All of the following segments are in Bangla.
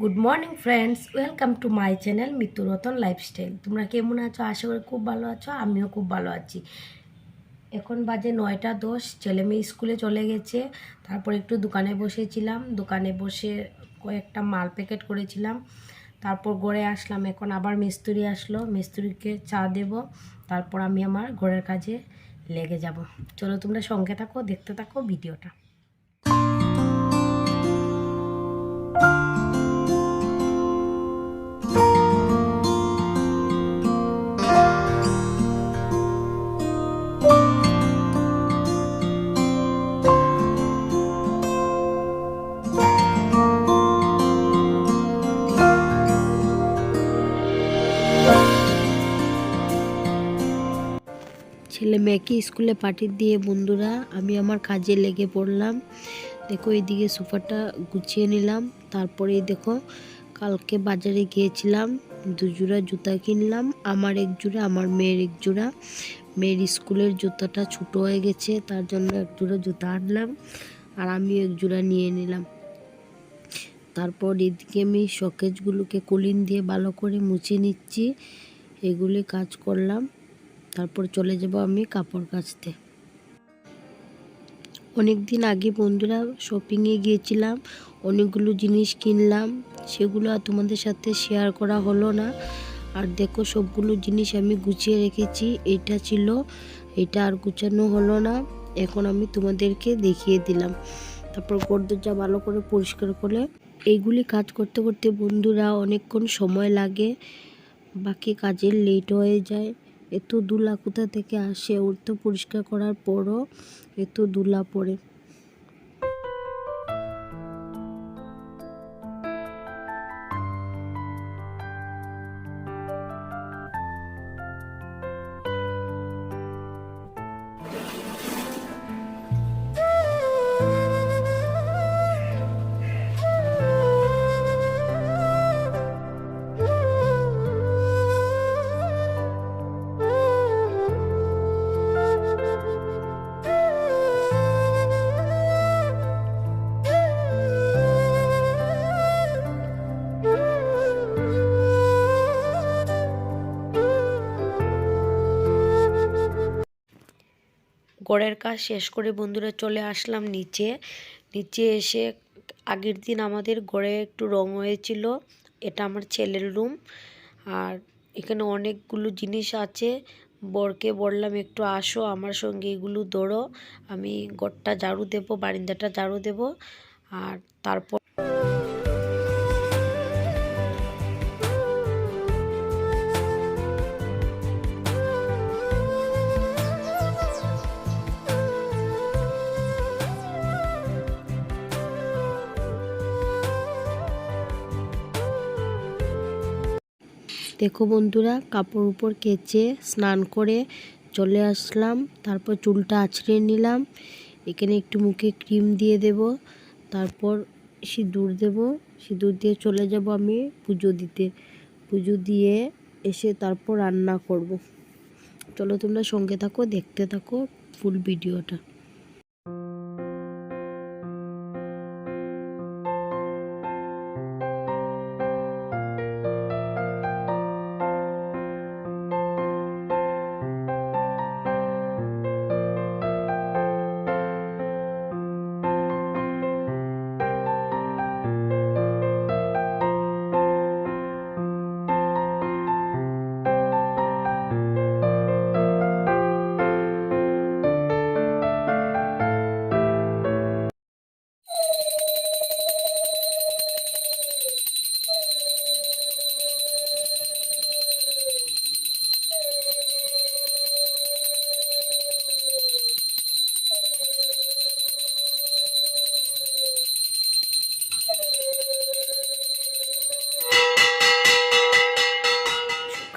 Good morning friends welcome to my channel Mitu Ratan lifestyle তোমরা কেমন আছো? আশা করি খুব ভালো আছো, আমিও খুব ভালো আছি। এখন বাজে নয়টা দশ, ছেলে মেয়ে স্কুলে চলে গেছে। তারপর একটু দোকানে বসেছিলাম। দোকানে বসে কয়েকটা মাল প্যাকেট করেছিলাম। তারপর গড়ে আসলাম। এখন আবার মিস্ত্রি আসলো। মিস্ত্রিকে চা দেব। তারপর আমি আমার ঘরের কাজে লেগে যাব। চলো তোমরা সঙ্গে থাকো, দেখতে থাকো ভিডিওটা। ছেলে মেয়েকে স্কুলে পাঠিয়ে দিয়ে বন্ধুরা, আমি আমার কাজে লেগে পড়লাম। দেখো, এইদিকে সোফাটা গুছিয়ে নিলাম। তারপরে দেখো, কালকে বাজারে গিয়েছিলাম দু জোড়া জুতা কিনলাম। আমার এক জোড়া, আমার মেয়ের এক জোড়া। মেয়ের স্কুলের জুতাটা ছোটো হয়ে গেছে, তার জন্য এক জোড়া জুতা আনলাম আর আমি এক জোড়া নিয়ে নিলাম। তারপর এদিকে আমি শকেজগুলোকে কলিন দিয়ে ভালো করে মুছে নিচ্ছি। এগুলি কাজ করলাম। তারপর চলে যাব আমি কাপড় কাচতে। অনেক দিন আগে বন্ধুরা শপিংয়ে গিয়েছিলাম, অনেকগুলো জিনিস কিনলাম, সেগুলো আর তোমাদের সাথে শেয়ার করা হলো না। আর দেখো সবগুলো জিনিস আমি গুছিয়ে রেখেছি, এটা ছিল, এটা আর গুছানো হলো না, এখন আমি তোমাদেরকে দেখিয়ে দিলাম। তারপর গড়দরজা ভালো করে পরিষ্কার করে, এইগুলি কাজ করতে করতে বন্ধুরা অনেকক্ষণ সময় লাগে, বাকি কাজের লেট হয়ে যায়। এত দুলা কোথা থেকে আসে? ওর তো পরিষ্কার করার পরও এত দুলা পড়ে। গড়ের কাজ শেষ করে বন্ধুরা চলে আসলাম নিচে। নিচে এসে আগের দিন আমাদের গড়ে একটু রং হয়েছিল। এটা আমার ছেলের রুম আর এখানে অনেকগুলো জিনিস আছে। বরকে বললাম, একটু আসো, আমার সঙ্গে এগুলো দৌড়ো আমি গড়টা ঝাড়ু দেবো, বারিন্দাটা ঝাড়ু দেবো। আর তারপর দেখো বন্ধুরা, কাপড় উপর কেচে স্নান করে চলে আসলাম। তারপর চুলটা আছড়ে নিলাম। এখানে একটু মুখে ক্রিম দিয়ে দেব। তারপর সিঁদুর দেব। সিঁদুর দিয়ে চলে যাব আমি পুজো দিতে। পুজো দিয়ে এসে তারপর রান্না করব। চলো তোমরা সঙ্গে থাকো, দেখতে থাকো ফুল ভিডিওটা।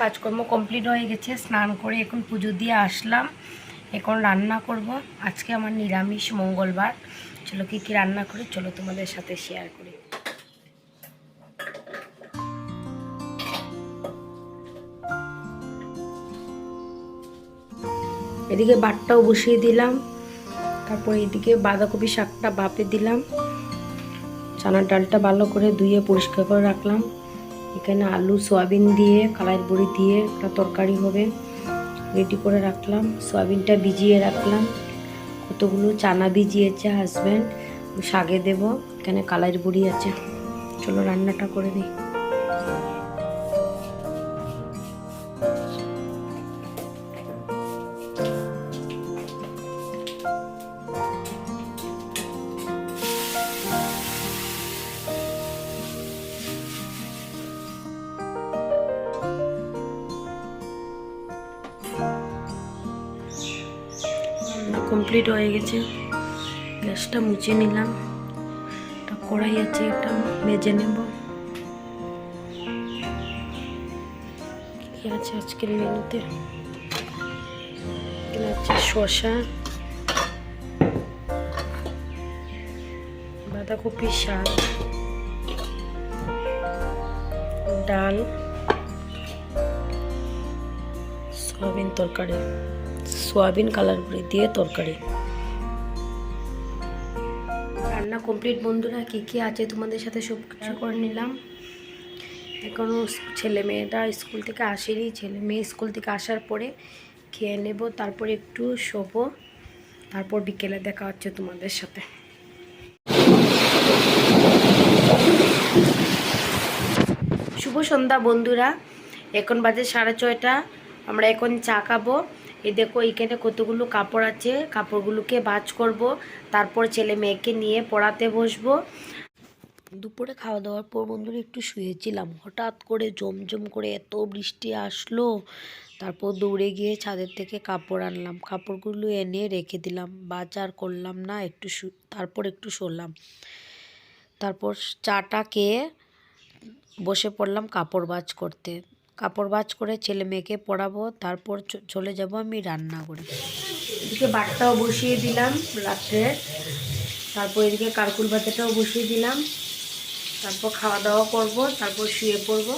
কাজকর্ম কমপ্লিট হয়ে গেছে, স্নান করে এখন পুজো দিয়ে আসলাম। এখন রান্না করব। আজকে আমার নিরামিষ মঙ্গলবার। চলো কী কী রান্না করি, চলো তোমাদের সাথে শেয়ার করি। এদিকে বাটটাও বসিয়ে দিলাম, তারপর এদিকে বাঁধাকপি শাকটা বাপে দিলাম। চানার ডালটা ভালো করে ধুয়ে পরিষ্কার করে রাখলাম। এখানে আলু, সয়াবিন দিয়ে কালার বড়ি দিয়ে একটা তরকারি হবে। রেডি করে রাখলাম। সয়াবিনটা ভিজিয়ে রাখলাম। কতগুলো চানা ভিজিয়েছে হাজব্যান্ড শাগে দেব। এখানে কালার বড়ি আছে। চলো রান্নাটা করে দিই। কমপ্লিট হয়ে গেছে। গ্যাসটা মুছে নিলাম। একটা কড়াই আছে, এটা মেজে নেব। কি আছে আজকের মেনুতে? আছে? শসা। বাঁধাকপি শাক। ডাল। সয়াবিন তরকারি। সয়াবিন কালার করে দিয়ে তরকারি। রান্না কমপ্লিট বন্ধুরা, কী কী আছে তোমাদের সাথে সব কিছু করে নিলাম। এখনও ছেলে মেয়েটা স্কুল থেকে আসেনি, ছেলে মেয়ে স্কুল থেকে আসার পরে খেয়ে নেব, তারপর একটু শোবো, তারপর বিকেলে দেখা হচ্ছে তোমাদের সাথে। শুভ সন্ধ্যা বন্ধুরা, এখন বাজে সাড়ে ছয়টা, আমরা এখন চা খাব। এই দেখো এখানে কতগুলো কাপড় আছে। কাপড়গুলোকে ভাঁজ করব, তারপর ছেলে মেয়েকে নিয়ে পড়াতে বসবো। দুপুরে খাওয়া দাওয়ার পর বন্ধুরা একটু শুয়েছিলাম। হঠাৎ করে জমজম করে এত বৃষ্টি আসলো। তারপর দৌড়ে গিয়ে ছাদের থেকে কাপড় আনলাম। কাপড়গুলো এনে রেখে দিলাম। বাজার করলাম না, একটু তারপর একটু শুলাম। তারপর চাটা খেয়ে বসে পড়লাম কাপড় বাজ করতে। কাপড় বাজ করে ছেলে মেয়েকে পড়াবো, তারপর চলে যাব আমি রান্না করে। এদিকে বাটটাও বসিয়ে দিলাম রাত্রে। তারপর এদিকে কারকুল ভাজাটাও বসিয়ে দিলাম। তারপর খাওয়া দাওয়া করব, তারপর শুয়ে পড়ব।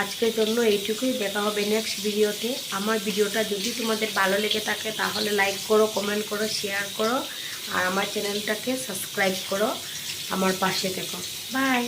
আজকের জন্য এইটুকুই, দেখা হবে নেক্সট ভিডিওতে আমার ভিডিওটা যদি তোমাদের ভালো লেগে থাকে তাহলে লাইক করো কমেন্ট করো শেয়ার করো, আর আমার চ্যানেলটাকে সাবস্ক্রাইব করো। আমার পাশে থেকো। বাই